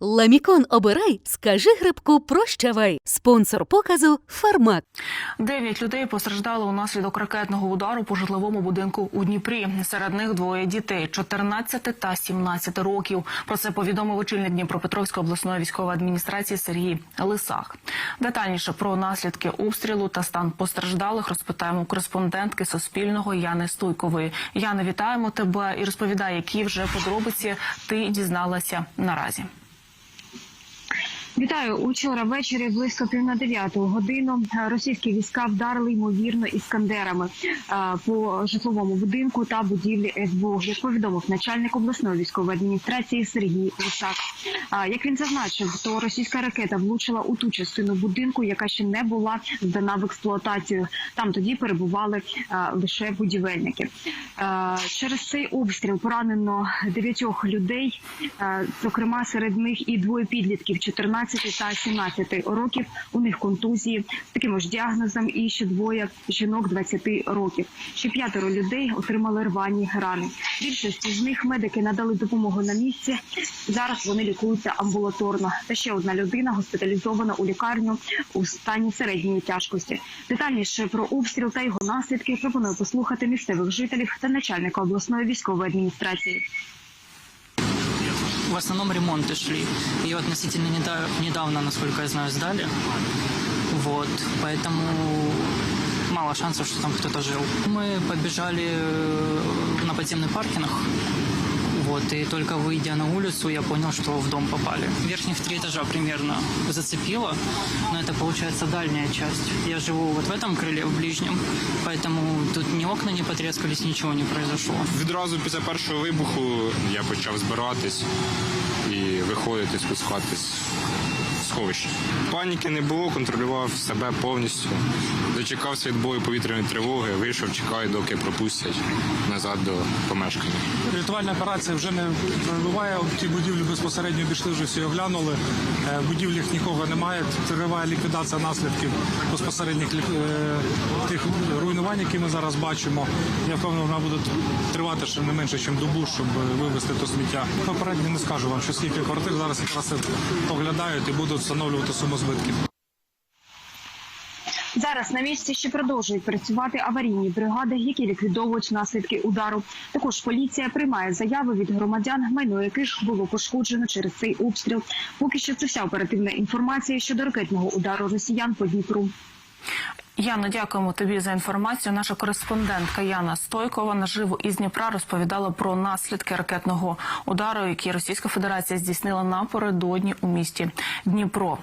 Ламікон обирай, скажи грибку прощавай. Спонсор показу Фармак. Дев'ять людей постраждали унаслідок ракетного удару по житловому будинку у Дніпрі. Серед них двоє дітей 14 та 17 років. Про це повідомив очільник Дніпропетровської обласної військової адміністрації Сергій Лисак. Детальніше про наслідки обстрілу та стан постраждалих розпитаємо кореспондентки Суспільного Яни Стуйкової. Яна, вітаємо тебе і розповідай, які вже подробиці ти дізналася наразі. Вітаю учора ввечері близько пів на дев'яту годину. е, Російські війська вдарили ймовірно іскандерами е, по житловому будинку та будівлі СБУ. Як повідомив начальник обласної військової адміністрації Сергій Лисак. Як він зазначив, то російська ракета влучила у ту частину будинку, яка ще не була здана в експлуатацію. Там тоді перебували е, лише будівельники. Через цей обстріл поранено дев'ятьох людей, зокрема серед них і двоє підлітків 14 та 17 років. У них контузії з таким ж діагнозом, і ще двоє жінок 20 років. Ще п'ятеро людей отримали рвані рани. Більшості з них медики надали допомогу на місці. Зараз вони лікуються амбулаторно. Та ще одна людина госпіталізована у лікарню у стані середньої тяжкості. Детальніше про обстріл та його наслідки пропоную послухати місцевих жителів та начальника обласної військової адміністрації в основном ремонты шли. Ее относительно неда- недавно, насколько я знаю, сдали. Вот, поэтому мало шансов, что там кто-то жил. Мы побежали э, на подземный паркинг. Вот, и только выйдя на улицу, я понял, что в дом попали. Верхних три этажа примерно зацепило, но это получается дальняя часть. Я живу вот в этом крыле, в ближнем, поэтому тут ни окна не потрескались, ничего не произошло. Відразу після першого вибуху я почав збиратись і виходити, спускатись в сховище. Паніки не було, контролював себе повністю. Дочекався відбою повітряної тривоги, вийшов, чекаю, доки пропустять назад до помешкання. Рятувальна операція вже не триває. Ті будівлі безпосередньо обійшли, вже всі оглянули. Е, В будівлях нікого немає. Триває ліквідація наслідків безпосередніх е, тих руйнувань, які ми зараз бачимо. Я впевнений, вона буде тривати ще не менше, ніж добу, щоб вивезти то сміття. Попередньо не скажу вам, що скільки квартир зараз якраз оглядають і будуть встановлювати суму збитків. Зараз на місці ще продовжують працювати аварійні бригади, які ліквідовують наслідки удару. Також поліція приймає заяви від громадян, майно яких було пошкоджено через цей обстріл. Поки що це вся оперативна інформація щодо ракетного удару росіян по Дніпру. Яна, дякуємо тобі за інформацію. Наша кореспондентка Яна Стойкова наживо із Дніпра розповідала про наслідки ракетного удару, який Російська Федерація здійснила напередодні у місті Дніпро.